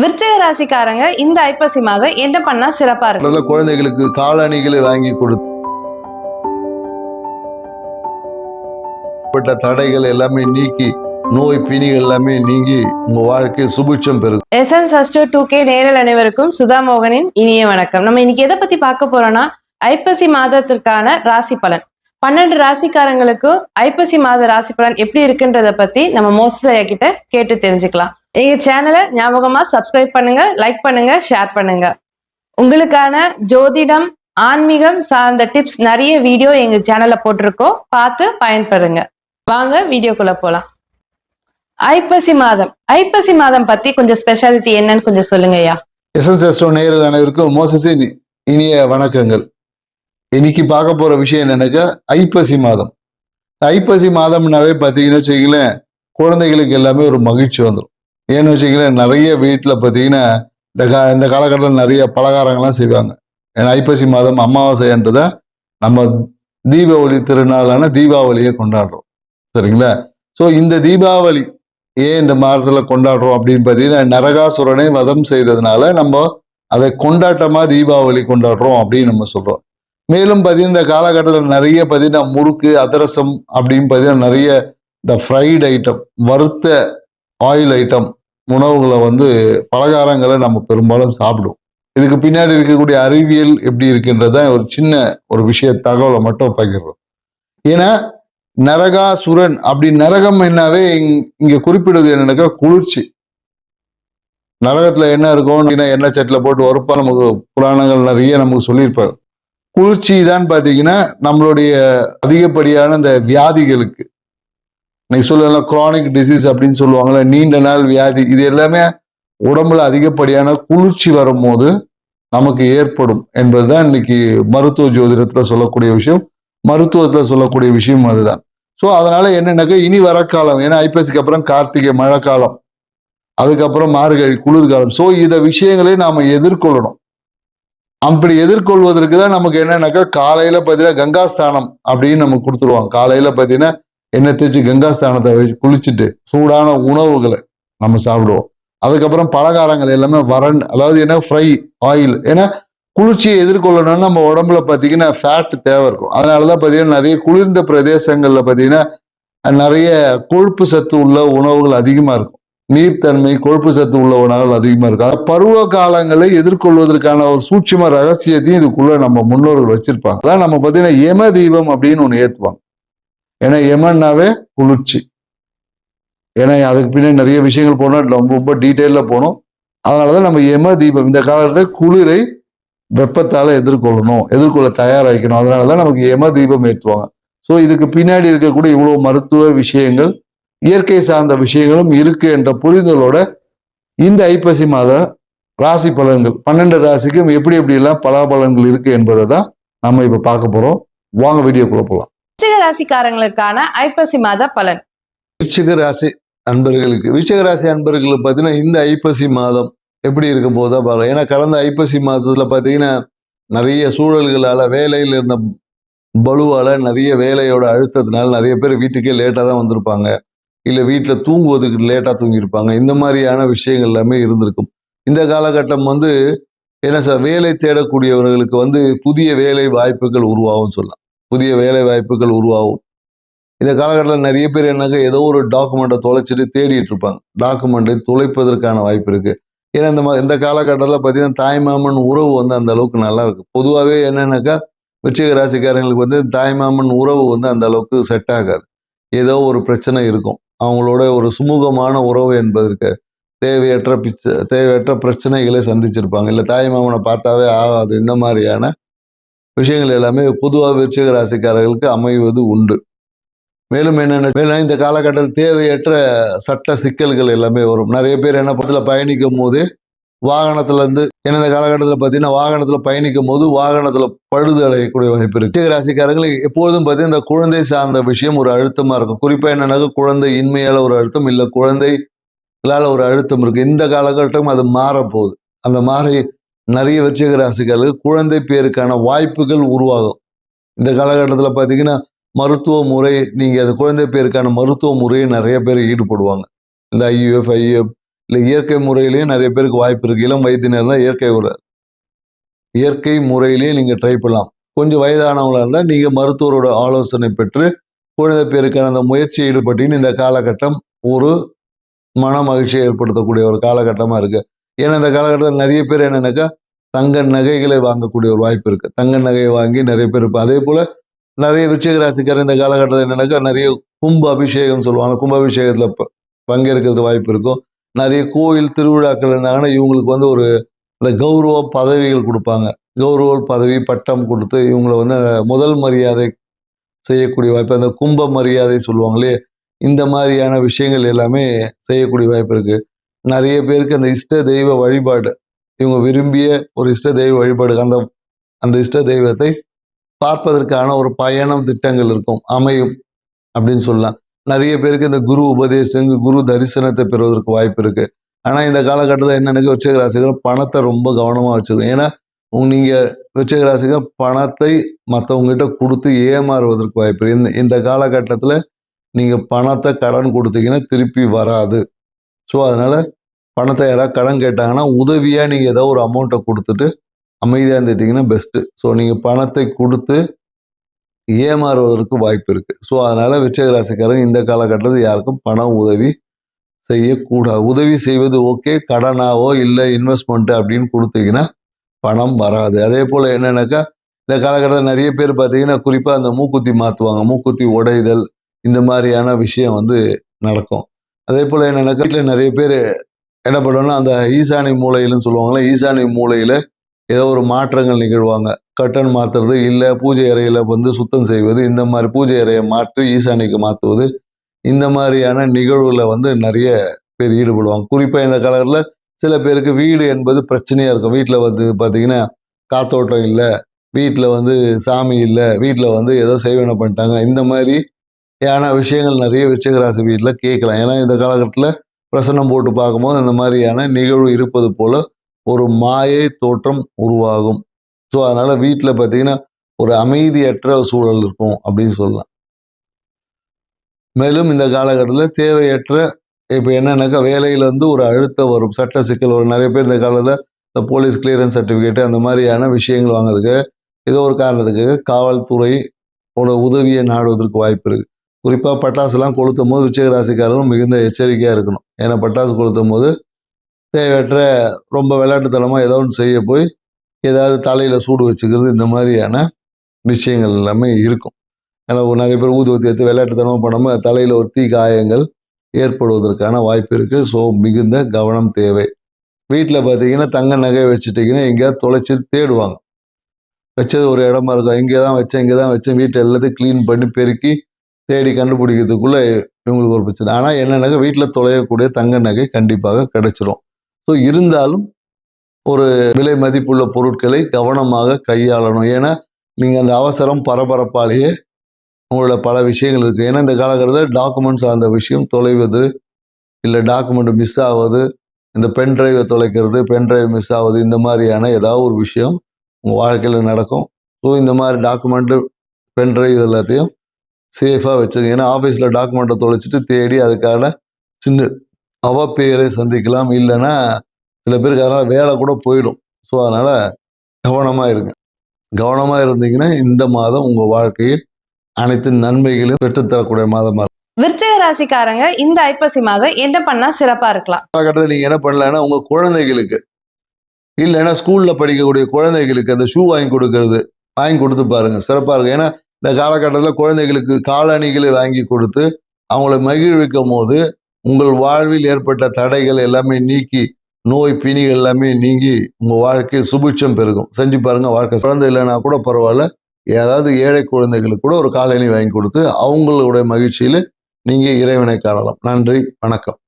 விருச்சிக ராசிக்காரங்க இந்த ஐப்பசி மாதம் என்ன பண்ணா சிறப்பா இருக்கும்? குழந்தைகளுக்கு காலணிகளை வாங்கி கொடுத்து தடைகள் எல்லாமே நீக்கி நோய் பிணிகள் எல்லாமே நீங்கி உங்க வாழ்க்கை சுபிட்சம் பெருகும். எஸ்என் சஸ்டோ டூ கே நேரல் அனைவருக்கும் சுதா மோகனின் இனிய வணக்கம். நம்ம இன்னைக்கு எதை பத்தி பார்க்க போறோம்னா ஐப்பசி மாதத்திற்கான ராசி பலன். பன்னெண்டு ராசிக்காரங்களுக்கும் ஐப்பசி மாத ராசி பலன் எப்படி இருக்குன்றத பத்தி நம்ம மோசையா கிட்ட கேட்டு தெரிஞ்சுக்கலாம். எங்க சேனலை ஞாபகமா சப்ஸ்கிரைப் பண்ணுங்க லைக் பண்ணுங்க ஷேர் பண்ணுங்க. உங்களுக்கான ஜோதிடம் ஆன்மீகம் சார்ந்த டிப்ஸ் நிறைய வீடியோ எங்க சேனல்ல போட்டிருக்கோம். பார்த்து பயன்பெறுங்க வாங்க வீடியோக்குள்ள போலாம். ஐப்பசி மாதம். ஐப்பசி மாதம் பத்தி கொஞ்சம் ஸ்பெஷாலிட்டி என்னன்னு கொஞ்சம் சொல்லுங்க ஐயா. எஸ்டோ நேரில் அனைவருக்கும் மோசஸின் இனிய வணக்கங்கள். இன்னைக்கு பார்க்க போற விஷயம் என்னன்னாக்கா ஐப்பசி மாதம். ஐப்பசி மாதம்னாவே பார்த்தீங்கன்னு வச்சுக்கங்களேன் குழந்தைகளுக்கு எல்லாமே ஒரு மகிழ்ச்சி வந்துடும் ஏன்னு வச்சுக்கங்களேன் நிறைய வீட்டில் பார்த்தீங்கன்னா இந்த கா இந்த காலகட்டத்தில் நிறைய பலகாரங்கள்லாம் செய்வாங்க. ஏன்னா ஐப்பசி மாதம் அமாவாசைன்றதை நம்ம தீபாவளி திருநாளான தீபாவளியை கொண்டாடுறோம். சரிங்களா? ஸோ இந்த தீபாவளி ஏன் இந்த மாதத்தில் கொண்டாடுறோம் அப்படின்னு பார்த்தீங்கன்னா நரகாசுரனை வதம் செய்ததுனால நம்ம அதை கொண்டாட்டமாக தீபாவளி கொண்டாடுறோம் அப்படின்னு நம்ம சொல்கிறோம் மேலும் பார்த்தீங்கன்னா இந்த காலகட்டத்தில் நிறைய பார்த்தீங்கன்னா முறுக்கு அதிரசம் அப்படின்னு பார்த்தீங்கன்னா நிறைய இந்த ஃப்ரைட் ஐட்டம் வறுத்த ஆயில் ஐட்டம் உணவுகளை வந்து பலகாரங்களை நம்ம பெரும்பாலும் சாப்பிடுவோம் இதுக்கு பின்னாடி இருக்கக்கூடிய அறிவியல் எப்படி இருக்குன்றத ஒரு சின்ன ஒரு விஷய தகவலை மட்டும் பகிர்றோம். ஏன்னா நரகாசுரன் அப்படி நரகம் என்னாவே இங்- இங்க குறிப்பிடுவது என்னன்னாக்கா குளிர்ச்சி. நரகத்துல என்ன இருக்கும் என்ன எண்ணெய் சட்டில போட்டு ஒருப்பா நமக்கு புராணங்கள் நிறைய நமக்கு சொல்லியிருப்பாங்க. குளிர்ச்சி தான் பாத்தீங்கன்னா நம்மளுடைய அதிகப்படியான இந்த வியாதிகளுக்கு. இன்னைக்கு சொல்லலாம் குரானிக் டிசீஸ் அப்படின்னு சொல்லுவாங்கல்ல நீண்ட நாள் வியாதி இது எல்லாமே உடம்புல அதிகப்படியான குளிர்ச்சி வரும்போது நமக்கு ஏற்படும் என்பதுதான் இன்னைக்கு மருத்துவ ஜோதிடத்துல சொல்லக்கூடிய விஷயம். மருத்துவத்துல சொல்லக்கூடிய விஷயம் அதுதான். ஸோ அதனால என்னென்னாக்கா இனி வர காலம் ஏன்னா ஐபிஎஸ்க்கு அப்புறம் கார்த்திகை மழைக்காலம் அதுக்கப்புறம் மார்கழி குளிர்காலம். ஸோ இத விஷயங்களை நாம எதிர்கொள்ளணும். அப்படி எதிர்கொள்வதற்கு தான் நமக்கு என்னன்னாக்கா காலையில பார்த்தீங்கன்னா கங்காஸ்தானம் அப்படின்னு நமக்கு கொடுத்துருவாங்க. காலையில பார்த்தீங்கன்னா எண்ணெய் தேய்ச்சி கங்காஸ்தானத்தை வச்சு குளிச்சுட்டு சூடான உணவுகளை நம்ம சாப்பிடுவோம். அதுக்கப்புறம் பலகாரங்கள் எல்லாமே வறண் அதாவது என்ன ஃப்ரை ஆயில் ஏன்னா குளிர்ச்சியை எதிர்கொள்ளணும்னா நம்ம உடம்புல பார்த்தீங்கன்னா ஃபேட் தேவை இருக்கும். அதனால தான் பார்த்தீங்கன்னா நிறைய குளிர்ந்த பிரதேசங்களில் பார்த்தீங்கன்னா நிறைய கொழுப்பு சத்து உள்ள உணவுகள் அதிகமாக இருக்கும். நீர்த்தன்மை கொழுப்பு சத்து உள்ள உணவுகள் அதிகமாக இருக்கும். அதாவது பருவ காலங்களை எதிர்கொள்வதற்கான ஒரு சூட்சும ரகசியத்தையும் இதுக்குள்ள நம்ம முன்னோர்கள் வச்சிருப்பாங்க. அதான் நம்ம பார்த்தீங்கன்னா யம தீபம் அப்படின்னு ஒன்று ஏற்றுவாங்க ஏன்னா எமன்னாவே குளிர்ச்சி. ஏன்னா அதுக்கு பின்னாடி நிறைய விஷயங்கள் போனால் ரொம்ப ரொம்ப டீட்டெயிலில் போகணும். அதனால தான் நம்ம யம தீபம். இந்த காலத்தில் குளிரை வெப்பத்தால எதிர்கொள்ளணும். எதிர்கொள்ள தயாராகிக்கணும். அதனால தான் நமக்கு எம தீபம் ஏற்றுவாங்க. ஸோ இதுக்கு பின்னாடி இருக்கக்கூடிய இவ்வளவு மருத்துவ விஷயங்கள் இயற்கை சார்ந்த விஷயங்களும் இருக்கு என்ற புரிதலோட இந்த ஐப்பசி மாத ராசி பலன்கள் பன்னெண்டு ராசிக்கும் எப்படி எப்படி எல்லாம் பலாபலன்கள் இருக்கு என்பதை தான் நம்ம இப்ப பார்க்க போறோம். வாங்க வீடியோக்குள்ள போகலாம் விருச்சிக ராசிக்காரங்களுக்கான ஐப்பசி மாத பலன். விருச்சிக ராசி அன்பர்களுக்கு விருச்சிக ராசி அன்பர்களுக்கு பார்த்தீங்கன்னா இந்த ஐப்பசி மாதம் எப்படி இருக்க போதா பாருங்க. ஏன்னா கடந்த ஐப்பசி மாதத்துல பார்த்தீங்கன்னா நிறைய சூழல்களால வேலையில் இருந்த பலுவால நிறைய வேலையோட அழுத்தத்தினால நிறைய பேர் வீட்டுக்கே லேட்டாக தான் வந்திருப்பாங்க. இல்லை வீட்டில் தூங்குவதுக்கு லேட்டாக தூங்கியிருப்பாங்க. இந்த மாதிரியான விஷயங்கள் எல்லாமே இருந்திருக்கும். இந்த காலகட்டம் வந்து என்ன சார் வேலை தேடக்கூடியவர்களுக்கு வந்து புதிய வேலை வாய்ப்புகள் உருவாகும் சொல்லலாம். புதிய வேலை வாய்ப்புகள் உருவாகும். இந்த காலகட்டத்தில் நிறைய பேர் என்னக்கா ஏதோ ஒரு டாக்குமெண்ட்டை தொலைச்சிட்டு தேடிட்டு இருப்பாங்க. டாக்குமெண்ட்டை தொலைப்பதற்கான வாய்ப்பு இருக்குது ஏன்னா இந்த மா- இந்த காலகட்டத்தில் பார்த்தீங்கன்னா தாய்மாமன் உறவு வந்து அந்த அளவுக்கு நல்லா இருக்கு. பொதுவாகவே என்னென்னாக்கா விருச்சிக ராசிக்காரங்களுக்கு வந்து தாய்மாமன் உறவு வந்து அந்த அளவுக்கு செட் ஆகாது. ஏதோ ஒரு பிரச்சனை இருக்கும். அவங்களோட ஒரு சுமூகமான உறவு என்பதற்கு தேவையற்ற பிச்ச தேவையற்ற பிரச்சனைகளை சந்திச்சிருப்பாங்க. இல்லை தாய்மாமனை பார்த்தாவே ஆகாது இந்த மாதிரியான விஷயங்கள் எல்லாமே பொதுவாக விருச்சிக ராசிக்காரர்களுக்கு அமைவது உண்டு. மேலும் என்னென்ன மேலும் இந்த காலகட்டத்தில் தேவையற்ற சட்ட சிக்கல்கள் எல்லாமே வரும். நிறைய பேர் என்ன படத்தில் பயணிக்கும் போது வாகனத்துலேருந்து ஏன்னா இந்த காலகட்டத்தில் பார்த்தீங்கன்னா வாகனத்தில் பயணிக்கும் போது வாகனத்தில் பழுது அடையக்கூடிய வாய்ப்பு இருக்கு. விருச்சிக ராசிக்காரங்களுக்கு எப்பொழுதும் பார்த்தீங்கன்னா இந்த குழந்தை சார்ந்த விஷயம் ஒரு அழுத்தமாக இருக்கும். குறிப்பாக என்னென்னா குழந்தை இன்மையால் ஒரு அழுத்தம் இல்லை குழந்தைகளால் ஒரு அழுத்தம் இருக்குது இந்த காலகட்டம் அது மாறப்போகுது. அந்த மாறி நிறைய விருச்சிக ராசிக்காரர்களுக்கு குழந்தை பேருக்கான வாய்ப்புகள் உருவாகும். இந்த காலகட்டத்தில் பார்த்தீங்கன்னா மருத்துவ முறை நீங்கள் அந்த குழந்தை பேருக்கான மருத்துவ முறையை நிறைய பேர் ஈடுபடுவாங்க. இந்த ஐயுஎஃப் ஐயுஎஃப் இல்லை இயற்கை முறையிலேயே நிறைய பேருக்கு வாய்ப்பு இருக்குது இளம் வயதினர் தான் இயற்கை உர இயற்கை முறையிலேயே நீங்கள் ட்ரை பண்ணலாம். கொஞ்சம் வயதானவங்களா இருந்தால் நீங்கள் மருத்துவரோட ஆலோசனை பெற்று குழந்தை பேருக்கான அந்த முயற்சியை ஈடுபட்டீங்கன்னு இந்த காலகட்டம் ஒரு மன மகிழ்ச்சியை ஏற்படுத்தக்கூடிய ஒரு காலகட்டமாக இருக்குது ஏன்னா இந்த காலகட்டத்தில் நிறைய பேர் என்னென்னாக்கா தங்க நகைகளை வாங்கக்கூடிய ஒரு வாய்ப்பு இருக்குது தங்க நகையை வாங்கி நிறைய பேர் இருப்பா அதே போல் நிறைய விருச்சிக ராசிக்காரர் இந்த காலகட்டத்தில் என்னென்னாக்கா நிறைய கும்ப அபிஷேகம் சொல்லுவாங்க. கும்பாபிஷேகத்தில் பங்கேற்கிறது வாய்ப்பு இருக்கும். நிறைய கோயில் திருவிழாக்கள் இருந்தாங்கன்னா இவங்களுக்கு வந்து ஒரு இந்த கௌரவ பதவிகள் கொடுப்பாங்க. கௌரவ பதவி பட்டம் கொடுத்து இவங்களை வந்து முதல் மரியாதை செய்யக்கூடிய வாய்ப்பு அந்த கும்ப மரியாதை சொல்லுவாங்களே இந்த மாதிரியான விஷயங்கள் எல்லாமே செய்யக்கூடிய வாய்ப்பு இருக்குது நிறைய பேருக்கு அந்த இஷ்ட தெய்வ வழிபாடு. இவங்க விரும்பிய ஒரு இஷ்ட தெய்வ வழிபாடு. அந்த அந்த இஷ்ட தெய்வத்தை பார்ப்பதற்கான ஒரு பயணம் திட்டங்கள் இருக்கும். அமையும் அப்படின்னு சொல்லலாம். நிறைய பேருக்கு இந்த குரு உபதேசம் குரு தரிசனத்தை பெறுவதற்கு வாய்ப்பு இருக்கு. ஆனால் இந்த காலகட்டத்தில் என்னென்ன விருச்சிக ராசிகள் பணத்தை ரொம்ப கவனமாக வச்சுக்கணும். ஏன்னா உங்க நீங்கள் விருச்சிக ராசிகள் பணத்தை மற்றவங்ககிட்ட கொடுத்து ஏமாறுவதற்கு வாய்ப்பு இந்த இந்த காலகட்டத்தில் நீங்கள் பணத்தை கடன் கொடுத்தீங்கன்னா திருப்பி வராது. ஸோ அதனால் பணத்தை யாராவது கடன் கேட்டாங்கன்னா உதவியாக நீங்கள் ஏதோ ஒரு அமௌண்ட்டை கொடுத்துட்டு அமைதியாக இருந்துட்டீங்கன்னா பெஸ்ட்டு ஸோ நீங்கள் பணத்தை கொடுத்து ஏமாறுவதற்கு வாய்ப்பு இருக்குது ஸோ அதனால் விச்சகராசிக்காரங்க இந்த காலகட்டத்தில் யாருக்கும் பணம் உதவி செய்யக்கூடாது உதவி செய்வது ஓகே கடனாவோ இல்லை இன்வெஸ்ட்மெண்ட்டு அப்படின்னு கொடுத்தீங்கன்னா பணம் வராது. அதே போல் என்னென்னாக்கா இந்த காலகட்டத்தில் நிறைய பேர் பார்த்தீங்கன்னா குறிப்பாக அந்த மூக்குத்தி மாற்றுவாங்க மூக்குத்தி உடைதல் இந்த மாதிரியான விஷயம் வந்து நடக்கும். அதே போல் என்னன்னாக்கா வீட்டில் நிறைய பேர் என்ன பண்ணுவோம்னா அந்த ஈசானி மூலையிலன்னு சொல்லுவாங்களே ஈசானி மூலையில் ஏதோ ஒரு மாற்றங்கள் நிகழ்வாங்க. கட்டன் மாற்றுறது இல்லை பூஜை அறையில் வந்து சுத்தம் செய்வது இந்த மாதிரி பூஜை அறையை மாற்றி ஈசானிக்கு மாற்றுவது இந்த மாதிரியான நிகழ்வுகளை வந்து நிறைய பேர் ஈடுபடுவாங்க. குறிப்பாக இந்த காலத்தில் சில பேருக்கு வீடு என்பது பிரச்சனையாக இருக்கும். வீட்டில் வந்து பார்த்தீங்கன்னா காத்தோட்டம் இல்லை வீட்டில் வந்து சாமி இல்லை வீட்டில் வந்து ஏதோ செய்வன பண்ணிட்டாங்க இந்த மாதிரி ஏன்னா விஷயங்கள் நிறைய விருச்சிகராசி வீட்டில் கேட்கலாம். ஏன்னா இந்த காலகட்டத்தில் பிரசன்னம் போட்டு பார்க்கும்போது இந்த மாதிரியான நிகழ்வு இருப்பது போல் ஒரு மாயை தோற்றம் உருவாகும். ஸோ அதனால் வீட்டில் பார்த்தீங்கன்னா ஒரு அமைதியற்ற சூழல் இருக்கும் அப்படின்னு சொல்லலாம். மேலும் இந்த காலகட்டத்தில் தேவையற்ற இப்போ என்னன்னாக்கா வேலையிலேருந்து ஒரு அழுத்தம் வரும். சட்ட சிக்கல் வரும். நிறைய பேர் இந்த காலத்தில் இந்த போலீஸ் கிளியரன்ஸ் சர்டிஃபிகேட் அந்த மாதிரியான விஷயங்கள் வாங்குறதுக்கு ஏதோ ஒரு காரணத்துக்கு காவல்துறை உதவியை நாடுவதற்கு வாய்ப்பு இருக்குது குறிப்பாக பட்டாசுலாம் கொளுத்தும் போது விச்சய ராசிக்காரரும் மிகுந்த எச்சரிக்கையாக இருக்கணும். ஏன்னா பட்டாசு கொளுத்தும் போது தேவையற்ற ரொம்ப விளையாட்டுத்தனமாக ஏதோ ஒன்று செய்ய போய் ஏதாவது தலையில் சூடு வச்சுக்கிறது இந்த மாதிரியான விஷயங்கள் எல்லாமே இருக்கும். ஏன்னா நிறைய பேர் ஊதுவத்தி எடுத்து விளையாட்டுத்தனமாக பண்ணாமல் தலையில் ஒரு தீ காயங்கள் ஏற்படுவதற்கான வாய்ப்பு இருக்குது ஸோ மிகுந்த கவனம் தேவை. வீட்டில் பார்த்தீங்கன்னா தங்க நகை வச்சுட்டிங்கன்னா எங்கேயாவது தொலைச்சி தேடுவாங்க. வச்சது ஒரு இடமா இருக்கும். இங்கே தான் வச்சேன் இங்கே தான் வச்சேன். வீட்டை எல்லாத்தையும் க்ளீன் பண்ணி பெருக்கி தேடி கண்டுபிடிக்கிறதுக்குள்ளே இவங்களுக்கு ஒரு பிரச்சனை. ஆனால் என்னன்னாக்கா வீட்டில் தொலையக்கூடிய தங்க நகை கண்டிப்பாக கிடைச்சிரும். ஸோ இருந்தாலும் ஒரு விலை மதிப்புள்ள பொருட்களை கவனமாக கையாளணும். ஏன்னா நீங்கள் அந்த அவசரம் பரபரப்பாலேயே உங்களோட பல விஷயங்கள் இருக்குது ஏன்னா இந்த காலகட்டத்தில் டாக்குமெண்ட் சார்ந்த விஷயம் தொலைவது இல்லை டாக்குமெண்ட் மிஸ் ஆவது இந்த பென் டிரைவை தொலைக்கிறது பென் டிரைவ் மிஸ் ஆகுது இந்த மாதிரியான ஏதாவது ஒரு விஷயம் உங்கள் வாழ்க்கையில் நடக்கும். ஸோ இந்த மாதிரி டாக்குமெண்ட்டு பென் டிரைவ் எல்லாத்தையும் சேஃபாக வச்சுங்க ஏன்னா ஆஃபீஸில் டாக்குமெண்ட்டை தொலைச்சிட்டு தேடி அதுக்கான சின்ன அவப்பெயரை சந்திக்கலாம். இல்லைன்னா சில பேருக்கு அதனால் வேலை கூட போயிடும். ஸோ அதனால் கவனமாக இருங்க. கவனமாக இருந்தீங்கன்னா இந்த மாதம் உங்கள் வாழ்க்கையில் அனைத்து நன்மைகளையும் பெற்றுத்தரக்கூடிய மாதமாக இருக்கும். விருச்சிக ராசிக்காரங்க இந்த ஐப்பசி மாதம் என்ன பண்ணா சிறப்பா இருக்கலாம்? காலகட்டத்தில் நீங்கள் என்ன பண்ணலான்னா உங்கள் குழந்தைகளுக்கு இல்லைன்னா ஸ்கூலில் படிக்கக்கூடிய குழந்தைகளுக்கு அந்த ஷூ வாங்கி கொடுக்கறது வாங்கி கொடுத்து பாருங்க. சிறப்பாக இருக்கும். ஏன்னா இந்த காலகட்டத்தில் குழந்தைகளுக்கு காலணிகளை வாங்கி கொடுத்து அவங்கள மகிழ்விக்கும் போது உங்கள் வாழ்வில் ஏற்பட்ட தடைகள் எல்லாமே நீக்கி நோய் பிணிகள் எல்லாமே நீங்கி உங்கள் வாழ்க்கையில் சுபிட்சம் பெருகும். செஞ்சு பாருங்கள் வாழ்க்கை குழந்தை இல்லைன்னா கூட பரவாயில்ல. ஏதாவது ஏழை குழந்தைகளுக்கு கூட ஒரு காலணி வாங்கி கொடுத்து அவங்களுடைய மகிழ்ச்சியில் நீங்கள் இறைவனை காணலாம். நன்றி வணக்கம்.